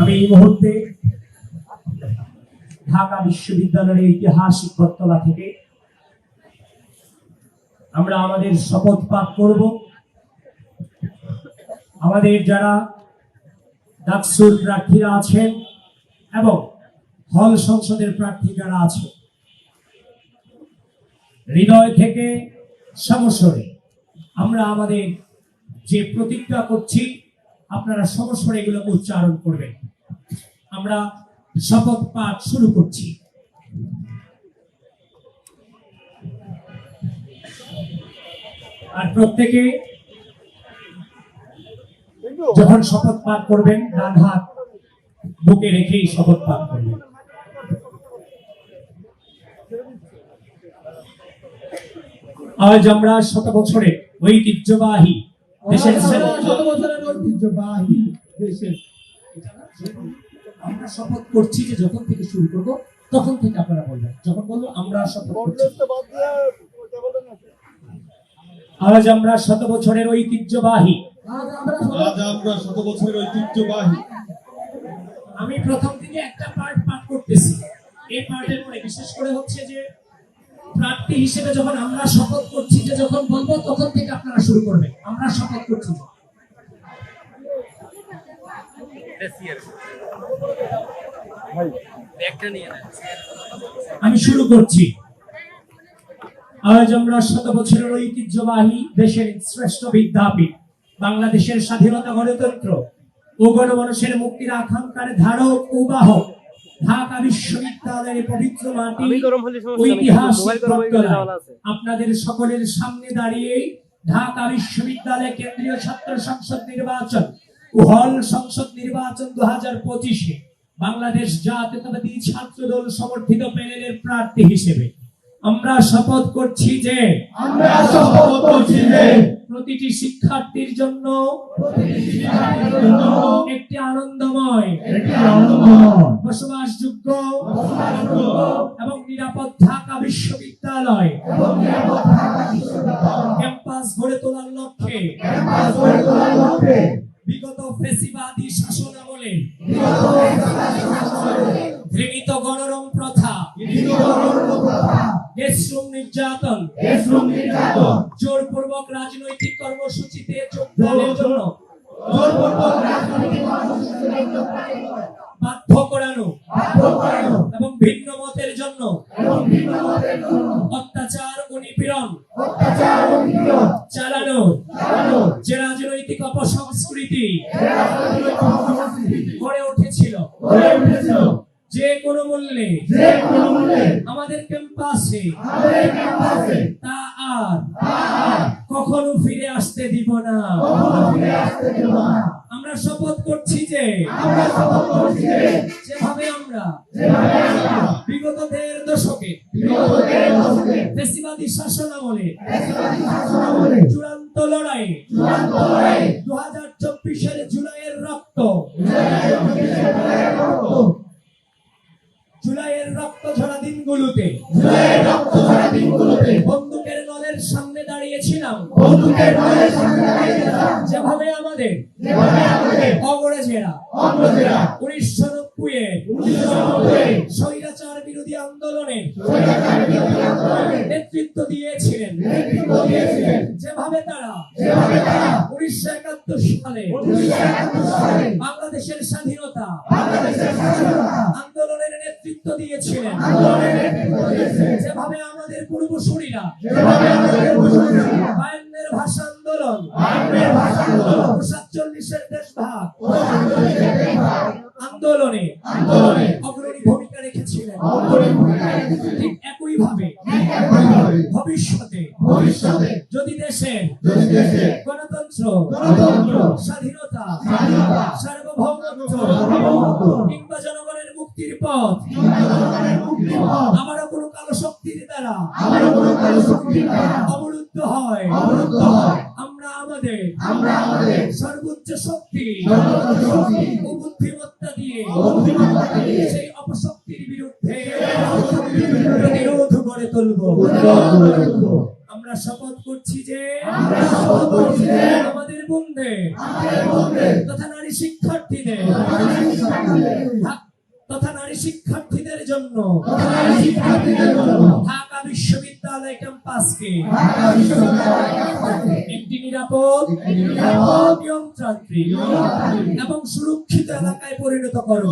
আমি এই মুহূর্তে ঢাকা বিশ্ববিদ্যালয়ের ঐতিহাসিক বটতলা থেকে আমরা আমাদের শপথ পাঠ করব। আমাদের যারা ডাকসুর প্রার্থীরা আছেন এবং হল সংসদের প্রার্থী যারা আছে, হৃদয় থেকে সমস্বরে আমরা আমাদের যে প্রতিজ্ঞা করছি, আপনারা সমস্বরে এগুলোকে উচ্চারণ করবেন। আমরা শপথ পাঠ শুরু করছি। আর প্রত্যেকে যখন শপথ পাঠ করবেন ডান হাত বুকে রেখেই শপথ পাঠ করবেন। আজ আমরা শত বছরের ঐতিহ্যবাহী দেশের শত বছরের ঐতিহ্যবাহী দেশের আমরা শপথ করছি যে যখন থেকে শুরু করব তখন থেকে আপনারা বলবেন। যখন বলব আমরা শপথ করছি। আজ আমরা শত বছরের ঐতিহ্যবাহী। আজ আমরা শত- আজ আমরা শত বছরের ঐতিহ্যবাহী। আমি প্রথম থেকে একটা পার্ট পাঠ করতেছি। এই পার্টের পরে বিশেষ করে হচ্ছে যে প্রার্থী হিসেবে যখন আমরা শপথ করছি যে যখন বলব তখন থেকে আপনারা শুরু করবেন। আমরা শপথ করছি। আমি শুরু করছি আজ আমরা শত বছরের ঐতিহ্যবাহী দেশের শ্রেষ্ঠ বিদ্যাপীঠ বাংলাদেশের স্বাধীনতা গণতন্ত্র ও গণমানুষের মুক্তির আকাঙ্ক্ষার ধারক ও বাহক ঢাকা বিশ্ববিদ্যালয়ের পবিত্র মাটি ঐতিহাসিক। আপনাদের সকলের সামনে দাঁড়িয়ে ঢাকা বিশ্ববিদ্যালয় কেন্দ্রীয় ছাত্র সংসদ নির্বাচন হল সংসদ নির্বাচন দু হাজার পঁচিশে বাংলাদেশ জাতীয়তাবাদী ছাত্র দল সমর্থিত প্যানেলের প্রার্থী হিসেবে আমরা শপথ করছি যে আমরা শপথ করছি যে প্রতিটি শিক্ষার্থীর জন্য একটি আনন্দময় একটি আনন্দময় বসবাসযোগ্য এবং নিরাপদ ঢাকা বিশ্ববিদ্যালয় ক্যাম্পাস গড়ে তোলার লক্ষ্যে ফেসিবাদী শাসন আমলে। ঘৃণিত গণরম প্রথা। দেশরুম নির্যাতন। জোরপূর্বক রাজনৈতিক কর্মসূচিতে যোগদানের জন্য। জোরপূর্বক রাজনৈতিক কর্মসূচিতে বাধ্য করানো। এবং ভিন্ন মতের জন্য। অত্যাচার ও নিপীড়ন। চালানো। যে রাজনৈতিক অপসংস্কৃতি যে গড়ে উঠেছিল। যে কোনো মূল্যে আমাদের ক্যাম্পাসে তা আর কখনো ফিরে আসতে দিব না। আমরা শপথ করছি যে যেভাবে আমরা বিগত দেড় দশকে ফেসিবাদী শাসন আমলে শাসনামলে চূড়ান্ত লড়াইয়ে চূড়ান্ত লড়াই দু হাজার চব্বিশের জুলাইয়ের রক্ত। জুলাইয়ের রক্ত ঝরা দিনগুলোতে। বন্দুকের নলের সামনে দাঁড়িয়েছিলাম। যেভাবে আমাদের যেভাবে আমাদের স্বৈরাচার বিরোধী আন্দোলনে নেতৃত্ব দিয়েছিলেন। যেভাবে তারা যেভাবে সালে বাংলাদেশের স্বাধীনতা। আন্দোলনের নেতৃত্ব দিয়েছিলেন। যেভাবে আমাদের পূর্বসূরীরা। যেভাবে আমাদের পূর্বসূরীরা। বায়ান্নের ভাষা আন্দোলন বায়ান্নের ভাষা আন্দোলন সাতচল্লিশের দেশভাগ ও আন্দোলনের দেখভাল আন্দোলনে আন্দোলনে অগ্রণী ভূমিকা রেখেছিলেন অগ্রণী ভূমিকা রেখেছিলেন। ঠিক একইভাবে একইভাবে ভবিষ্যতে। যদি দেশের যদি দেশে গণতন্ত্র গণতন্ত্র স্বাধীনতা স্বাধীনতা সার্বভৌমত্ব সার্বভৌমত্ব। কিংবা জনগণের মুক্তির পথ। কিংবা জনগণের মুক্তি হয় আমারও কোনো কালো শক্তির দ্বারা আমারও কোনো কালো শক্তির দ্বারা অবরুদ্ধ হয়। অবরুদ্ধ হয়। আমরা আমাদের আমরা আমাদের সর্বোচ্চ শক্তি সর্বোচ্চ শক্তি ও বুদ্ধিমত্তা দিয়ে বুদ্ধিমত্তা দিয়ে সেই অপশক্তির বিরুদ্ধে প্রতিরোধ গড়ে তুলব। আমরা শপথ করছি যে আমরা শপথ করছি যে আমাদের বন্ধে আমাদের বন্ধুদের তথা নারী শিক্ষার্থীদের তথা নারী শিক্ষার্থীদের জন্য নারী শিক্ষার্থীদের জন্য ঢাকা বিশ্ববিদ্যালয় ক্যাম্পাসকে একটি নিরাপদ নিয়মতান্ত্রিক এবং সুরক্ষিত এলাকায় পরিণত করব।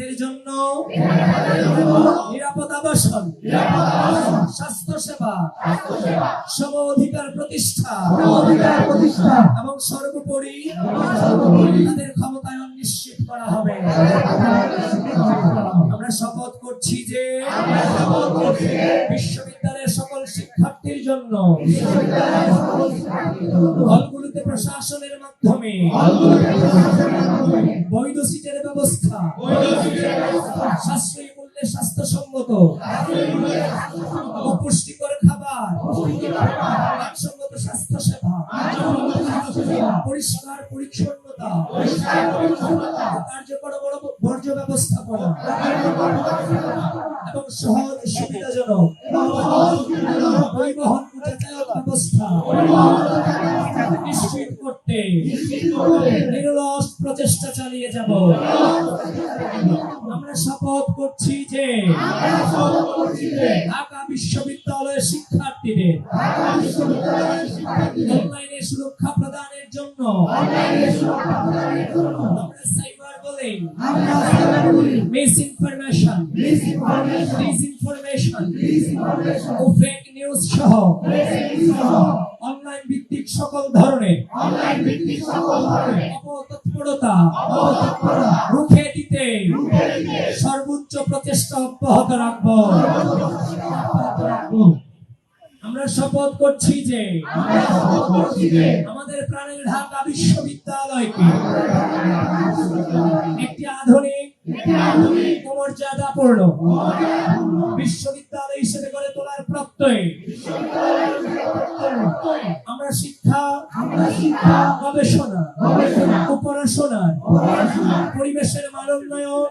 তাদের জন্য নিরাপদ আবাসন স্বাস্থ্য সেবা সম অধিকার প্রতিষ্ঠা এবং সর্বোপরি সর্বোপরি তাদের ক্ষমতায়ন নিশ্চিত করা হবে। আমরা শপথ করছি যে বিশ্ববিদ্যালয়ের সকল শিক্ষার্থীর জন্য হলগুলোতে প্রশাসনের মাধ্যমে। বৈধ সিটের ব্যবস্থা। সাশ্রয়ী মূল্যে স্বাস্থ্যসম্মত। পুষ্টিকর খাবার। মানসম্মত স্বাস্থ্য সেবা পরিষ্কার পরিচ্ছন্নতা। কার্যকর বর্জ্য ব্যবস্থাপনা। এবং সহজ সুবিধাজনক। পরিবহন ব্যবস্থা। নিরলস প্রচেষ্টা চালিয়ে যাব। আমরা শপথ করছি যে, ঢাকা বিশ্ববিদ্যালয়ের শিক্ষার্থীদের অনলাইনে সুরক্ষা প্রদানের জন্য আমরা সাইবার বলে মিস ইনফরমেশন ডিসইনফরমেশন ও ফেক নিউজ সহ অনলাইন ভিত্তিক সকল ধরনের অনলাইন ভিত্তিক সকল অপতৎপরতা রুখে দিতে সর্বোচ্চ প্রচেষ্টা অব্যাহত রাখব। আমরা শপথ করছি যে আমাদের প্রাণের ঢাকা বিশ্ববিদ্যালয়কে একটি আধুনিক মর্যাদাপূর্ণ বিশ্ববিদ্যালয় হিসেবে গড়ে প্রত্যয়ে। আমরা শিক্ষা গবেষণা ও পড়াশোনার পরিবেশের মান উন্নয়ন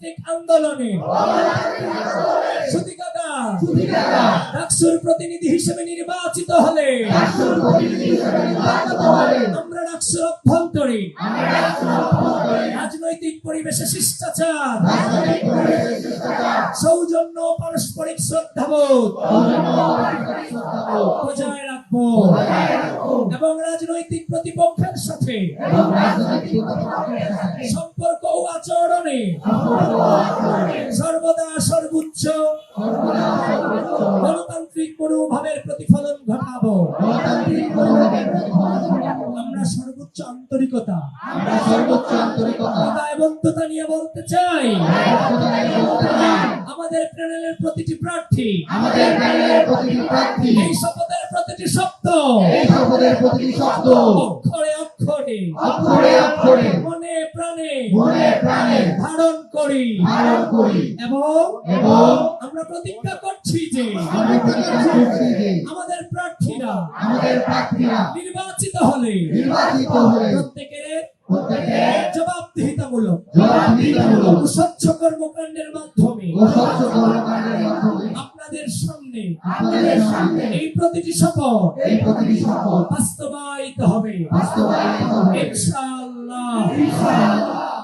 গণতান্ত্রিক আন্দোলনে। ডাকসুর প্রতিনিধি হিসেবে নির্বাচিত হলে। অভ্যন্তরীণ রাজনৈতিক পরিবেশে শিষ্টাচার। সৌজন্য পারস্পরিক শ্রদ্ধাবোধ। বজায় রাখব। এবং রাজনৈতিক প্রতিপক্ষের সাথে। সম্পর্ক ও আচরণে। সর্বদা সর্বোচ্চ। গণতান্ত্রিক মনোভাবের প্রতিফলন ঘটাবো। সর্বোচ্চ আন্তরিকতা। সর্বোচ্চ আন্তরিকতা। দায়বদ্ধতা নিয়ে বলতে চাই। আমাদের প্যানেলের প্রতিটি প্রার্থী। আমাদের প্যানেলের প্রতিটি প্রার্থী। এই শপথের প্রতিটি শব্দ। এই শপথের প্রতিটি শব্দ। অক্ষরে অক্ষরে। অক্ষরে অক্ষরে। মনে প্রাণে। মনে প্রাণে। ধারণ করি। ধারণ করি। এবং এবং আমরা প্রতিজ্ঞা করছি যে আমাদের প্রার্থীরা আমাদের প্রার্থীরা নির্বাচিত হলে নির্বাচিত হলে প্রত্যেকের জবাবদিহিতামূলক স্বচ্ছ কর্মকাণ্ডের মাধ্যমে আপনাদের সামনে এই প্রতিটি শপথ বাস্তবায়িত হবে। ইনশাআল্লাহ।